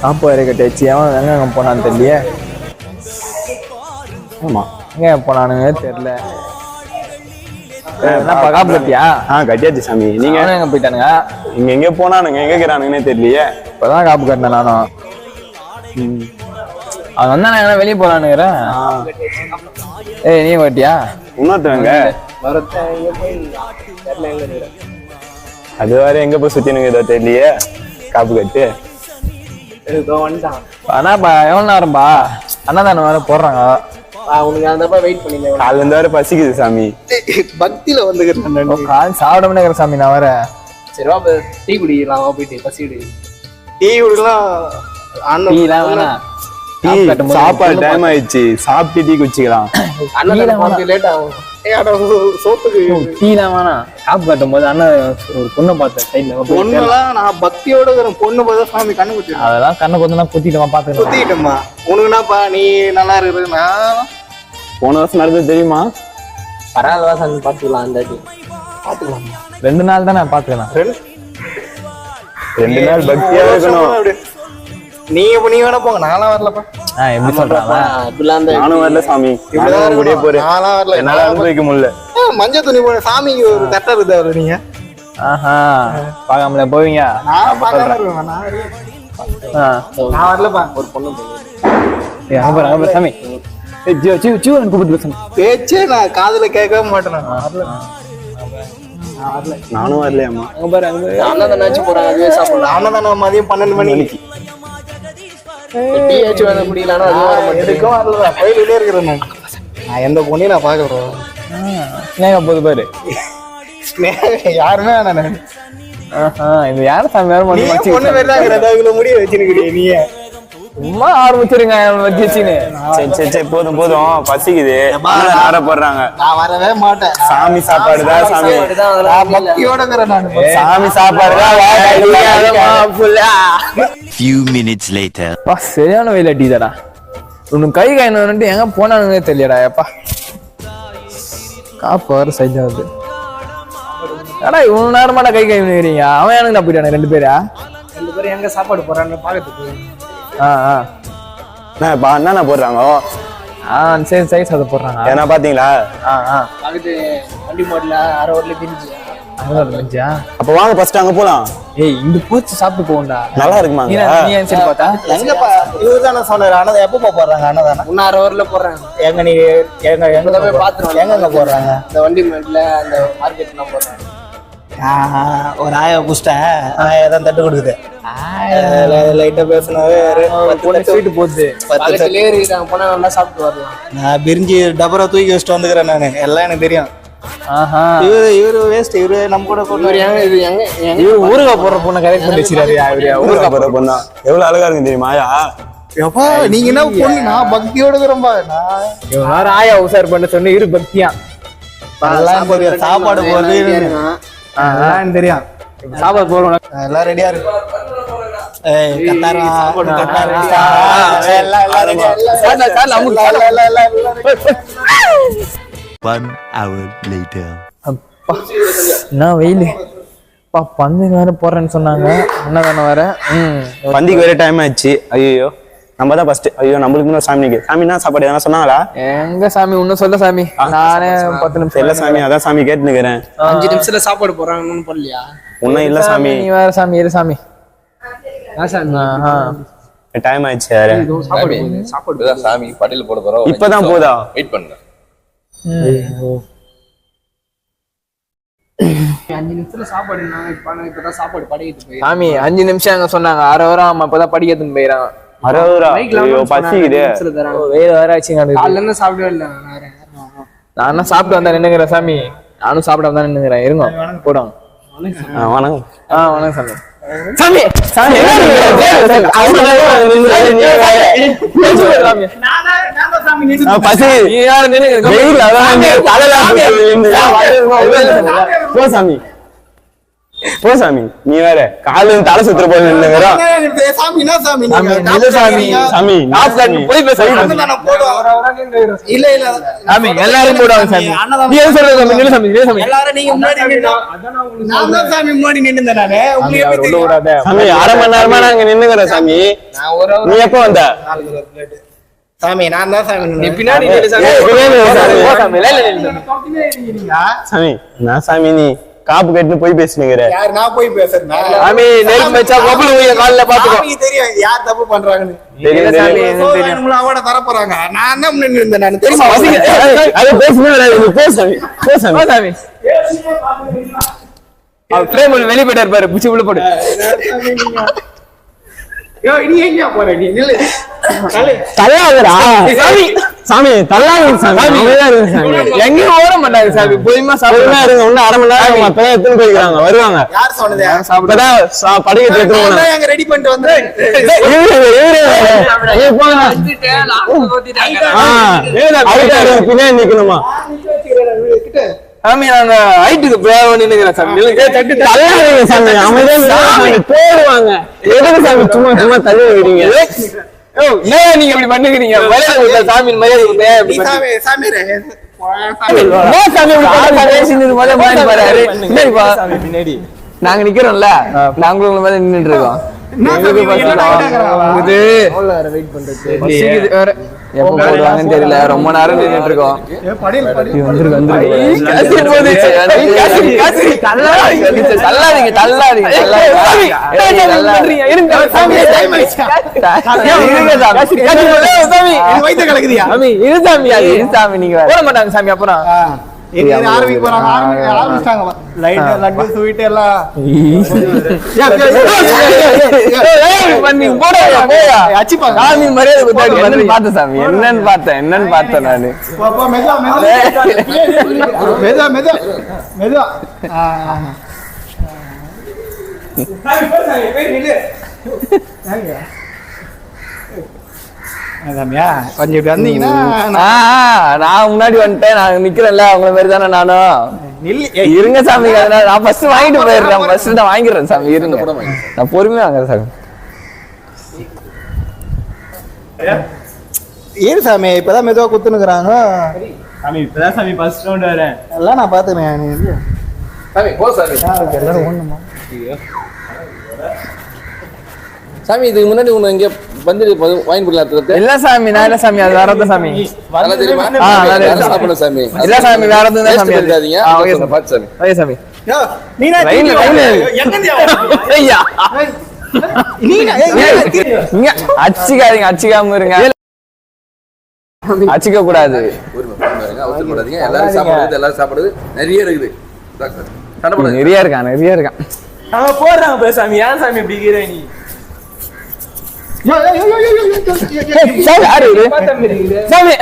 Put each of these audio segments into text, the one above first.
காப்பு வரை கட்டியாச்சு அவன் எங்க அங்க போனான்னு தெரியலையே? ஆமா. எங்க போனானுங்க தெரியல. என்னப்பா காப்பு கட்டியா ஆ கட்டியாச்சு சாமி. நீங்க? எங்க போயிட்டானுங்க? இங்க எங்க போனானுங்க. எங்க இருக்கிறானுங்கன்னே தெரியலையே. இப்பதான் காப்பு கட்டினேன் நானும். அவன் வந்தானே எங்கன்னா வெளியே போலானுங்கிறேன் ஏய் நீ கட்டியா இன்னொருத்தவங்க? அது வேற எங்க போய் சுத்தினுங்க ஏதோ தெரியலையே. காப்பு கட்டு. ஆனாப்பா எவ்வளவு நேரம்பா? அண்ணாதானே வேற போடுறாங்க. உனக்கு அந்த வெயிட் பண்ணிங்க காலைல இருந்து வேற பசிக்குது சாமி. பக்தியில வந்துக்கிறேன் ஓ, கால் சாப்பிடாம இருக்கிற சாமி நான் வர சரி வா டீ குடிக்கலாம் வா போயிட்டு டீ குடிக்கலாம் டீ எல்லாம் வேணாம். டீ சாப்பாடு டைம் ஆயிடுச்சு. சாப்பிட்டு டீ குச்சிக்கலாம் அண்ணன் லேட் ஆகும். சோத்துக்கு? டீ எல்லாம் வேணாம் கட்டும் போது அண்ணன் ஒரு பொண்ணை பார்த்தேன் சைட்ல பொண்ணுலாம் நான் பக்தியோட பொண்ணு பார்த்தா சாமி கண்ணு குத்தி அதெல்லாம் கண்ணை கொஞ்சம் குத்திட்டமா உனக்கு என்னப்பா நீ நல்லா இருக்கிறது நான் போன வருஷம் நடந்தது தெரியுமா? பரவாயில்ல சாமி பாத்துக்கலாம் அந்த டீ பாத்துக்கலாம் ரெண்டு நாள் தானே பாத்துக்கலாம் ரெண்டு நாள் பக்தியா இருக்கணும். நீங்க நீ வேணா போங்க நான்லாம் வரலப்பா. எப்படி சொல்றாங்க நானும் வரல சாமி. நானும் கூடயே போறேன். என்னால அனுபவிக்க முடியல. மஞ்சள் துணி போட சாமிக்கு ஒரு கட்டை இருக்குது அவரு நீங்க. ஆஹா பார்க்காமல போவீங்க? நான் வரலப்பா. ஒரு பொண்ணு சாமி. பேச்சே நான் காதுல கேட்கவே மாட்டேன். நான் வரல. நானும் வரலையாம்மா. அங்க பாரு அங்க பாரு. அண்ணன் தானே போறாங்க அதுவே சாப்பிடலாம். நானும் தானே மதியம் பன்னெண்டு மணிக்கு. டீ ஆச்சு வேலை குடிக்கலாம்னா அதுவும் வர மாட்டேங்குது. எதுக்கும் வரல கோயிலே இருக்கிறேன் நான். நான் எந்த பொண்ணையும் நான் பார்க்க ஸ்னேகா போது பாரு. யாருமே வேணாம் நான். இது யாரும் சாமி மட்டும் பொண்ணு முடிய வச்சுருக்கிறிய நீ சும்மா ஆரம்பிச்சிருங்க வச்சுன்னு சரி சரி சரி போதும் போதும். பசிக்குது. ஆற போடுறாங்க நான் வரவே மாட்டேன். சாமி சாப்பாடு தான் சாமி? நான் நான். சாமி சாப்பாடு தான் வா, கையில. Few minutes later. பா சரியான வெயில் அடிக்குதாடா உனக்கு கை காயினு எங்க போனானுங்களே தெரியலடா எப்பா காப்பு வர சைட் ஆகுது. ஏடா இவ்வளவு நேரமாடா கை கை நிக்கிறீங்க அவன் எனக்கு போயிட்டானே ரெண்டு பேரா? ரெண்டு பேரும் எங்க சாப்பாடு போறான்னு பாக்கிறதுக்கு. ஆ ஆ. என்ன பா என்னென்ன போடுறாங்க? ஆ சரி சைஸ் அதை போடுறாங்க. ஏன்னா பாத்தீங்களா? ஆ ஆ. வண்டி மாடல அரை வரல அப்ப வாங்க ஃபர்ஸ்ட் அங்க போலாம். ஏய் இந்த பூச்சி சாப்பிட்டு போகும்டா. நல்லா நீ நீ ஏன் சரி பார்த்தா? எங்கப்பா? இவர் தானே சொன்னாரு. அண்ணா எப்பப்பா போடுறாங்க அண்ணதானே இன்னும் அரை வரல போடுறாங்க. எங்க நீ எங்க எங்க போய் பாத்துருவோம் எங்க போடுறாங்க இந்த வண்டி மாடல அந்த மார்க்கெட்லாம் ஒரு ஆய புஷ்டேன் ஆயா தான் தட்டு கொடுக்குது. லைட்டா பேசினாவே ஸ்வீட் இருக்காங்க போனா நல்லா சாப்பிட்டு வரலாம். நான் பிரிஞ்சு டபரா தூக்கி வச்சுட்டு வந்துக்கிறேன் நானு. எல்லாம் எனக்கு தெரியும். ஆஹா. இவரு இவரு வேஸ்ட் இவரு நம்ம கூட கொண்டு இவர் எங்க இது எங்க எங்க இவரு ஊருகா போடுற பொண்ணை கரெக்ட் பண்ணி வச்சிருக்காரு அவரு ஊருக்கா போற பொண்ணா. எவ்வளவு அழகா இருக்கு தெரியுமா ஆயா? எப்பா நீங்க என்ன பொண்ணு? நான் பக்தியோட இருக்கிறேன்பா நான் ஆயா உசார் பண்ண சொன்ன இரு பக்தியா. சாப்பாடு எனக்கு தெரியும். சாப்பாடு போடுறோம். எல்லாம் ரெடியா இருக்கு என்ன வெயில்? பா பந்து வேற போடுறேன்னு சொன்னாங்க. தானே வேற? ம். பந்திக்கு வேற டைம் ஆயிடுச்சு. ஐயோ நம்ம தான் ஃபர்ஸ்ட் ஐயோ நம்மளுக்கு இன்னும் சாமி நிக்கு சாமி என்ன சாப்பாடு எதனா சொன்னாங்களா? எங்க சாமி? ஒன்னும் சொல்ல சாமி. நானே பத்து நிமிஷம் இல்ல சாமி அதான் சாமி கேட்டு நிக்கிறேன் அஞ்சு நிமிஷத்துல சாப்பாடு போறாங்கன்னு பண்ணலையா ஒன்னும் இல்ல சாமி. நீ வேற சாமி இரு சாமி. டைம் ஆயிடுச்சு வேற சாப்பாடு சாமி பட்டியல் போட போறோம். இப்பதான் போதா? வெயிட் பண்ணுங்க. அஞ்சு நிமிஷத்துல சாப்பாடு நான் இப்ப நான் இப்பதான் சாப்பாடு போய் சாமி அஞ்சு நிமிஷம் அங்க சொன்னாங்க. அரை வரம் ஆமா இப்பதான் படிக்கிறதுன்னு போயிடறான் அறுபது ஐயோ பசிக்குது. வேற வேற ஆச்சுங்க. காலைல இருந்து சாப்பிடவே இல்லை. நான் வேற. நானும் சாப்பிட்டு வந்தா நின்னுங்கிறேன் சாமி. நானும் சாப்பிட வந்தா நின்னுங்கிறேன் இருங்க போடும் வணக்கம். ஆ வணக்கம் சாமி. சாமி சாமி பசி தலையில போ சாமி போ சாமி நீ வேற காலு தலை சுத்துற போது நின்னு வேற சாமி என்ன சாமி சாமி, நீங்க? சாமி. சாமி நான் சாமி, போய் பேச. இல்ல இல்ல. சாமி எல்லாரும் போடுவாங்க சாமி நீ எது சொல்றது சாமி? நில்லு சாமி எல்லாரும் நீங்க முன்னாடி நின்னா நான் தான் சாமி முன்னாடி நின்னுந்தேன் நானு. உங்களுக்கு எப்படி தெரியும்? சாமி அரை மணி நேரமா நாங்க நின்னுக்கிறோம் சாமி. நீ எப்ப வந்த? சாமி நான் தான் சாமி நின்னேன். பின்னாடி. சாமி நான் சாமி நீ காப்பு கட்டினு போய் பேசுனீங்க யாரு நான் போய் நெல் மச்சா பப்ளு உங்க கால்ல பாத்துக்கோ தெரியும் யார் தப்பு பண்றாங்கன்னு. அவட தர போறாங்க வெளிப்பட்டார் பாரு பிடிச்சி உள்ள போடு. நீ சாமி. சாமி தள்ளாத சாமி. எங்க வேண்டாங்க சாமி. பொய்மா சாப்பிடுங்க இருங்க. அரை மணி நேரம் மத்ததான் போயிருக்காங்க வருவாங்க. யார் ரெடி பண்ணிட்டு வந்து நிக்கணுமா? சாமி நாங்க ஹைட்டுக்கு பிரயாணம் நினைக்கிறேன் சாமி. போடுவாங்க எதுக்கு சாமி? சும்மா தள்ளி வைக்கிறீங்க ஏன் நீங்க இப்படி பண்ணுகிறீங்க மரியாதை சாமி மரியாதை சாமி நாங்க நிக்கிறோம்ல நாங்களும் உங்களை மாதிரி நின்றுட்டு இருக்கோம். எப்போ தெரியல ரொம்ப நேரம் நின்றுட்டு இருக்கோம் வந்துருக்கு வந்துருக்கு தள்ளாதீங்க தள்ளாதீங்க நீங்க போட மாட்டாங்க சாமி அப்புறம் சாமி மரியாதை பார்த்தேன் சாமி என்னன்னு பார்த்தேன் என்னன்னு பார்த்தேன் நானு. மெதுவா மெதுவா. மெதுவா கொஞ்சம் இப்படி வந்தீங்கன்னா நான் முன்னாடி வந்துட்டேன். நான் நிக்கிறேன்ல அவங்கள மாதிரி தானே நானும் நில்லு. இருங்க சாமி அதனால நான் ஃபர்ஸ்ட் வாங்கிட்டு போயிடுறேன். ஃபர்ஸ்ட் நான் வாங்கிடுறேன் சாமி இருங்க. நான் பொறுமையா வாங்குறேன் சாமி. ஏறு சாமி இப்பதான் மெதுவா குத்துனுக்குறாங்க. சாமி இப்பதான் சாமி ஃபர்ஸ்ட் ரவுண்ட் வரேன். எல்லாம் நான் பாத்துனேன் சாமி போ சாமி. எல்லாரும் ஒண்ணுமா சாமி இதுக்கு முன்னாடி உன்னை இங்க வந்து வாங்கி போடலாம் இல்ல சாமி நான் இல்ல சாமி அது வேற சாமி? நல்லா தெரியுமா. சாப்பிடணும் சாமி. இல்ல சாமி வேற சாமி ஓகே சாமி. பார்த்து சாமி. ஓகே சாமி யோ, அடிச்சுக்காதீங்க அடிச்சுக்காம இருங்க. அடிச்சுக்க எல்லாரும் சாப்பிடுறது எல்லாரும் சாப்பிடுறது நிறைய இருக்குது. நிறைய இருக்கான் நிறைய இருக்கான் அவன் போடுறான் சாமி ஏன் சாமி இப்படி இருக்கிற நீ? சாமி. ஆறு சாமி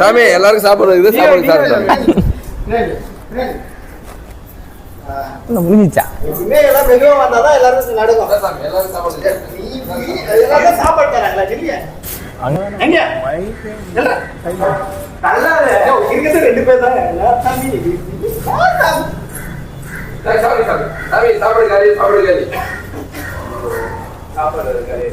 சாமி எல்லாரும் சாப்பிடுறது சாப்பாடு சாப்பிடுறாங்க முடிஞ்சிச்சா? எல்லாரும் சாப்பாடு தள்ளாத. இருக்கிறது ரெண்டு பேர் தான். சாமி சாப்பிடு சாப்பிடு சாப்பிடு காலி சாப்பிடு காலி. சாப்பிடுறது காலி.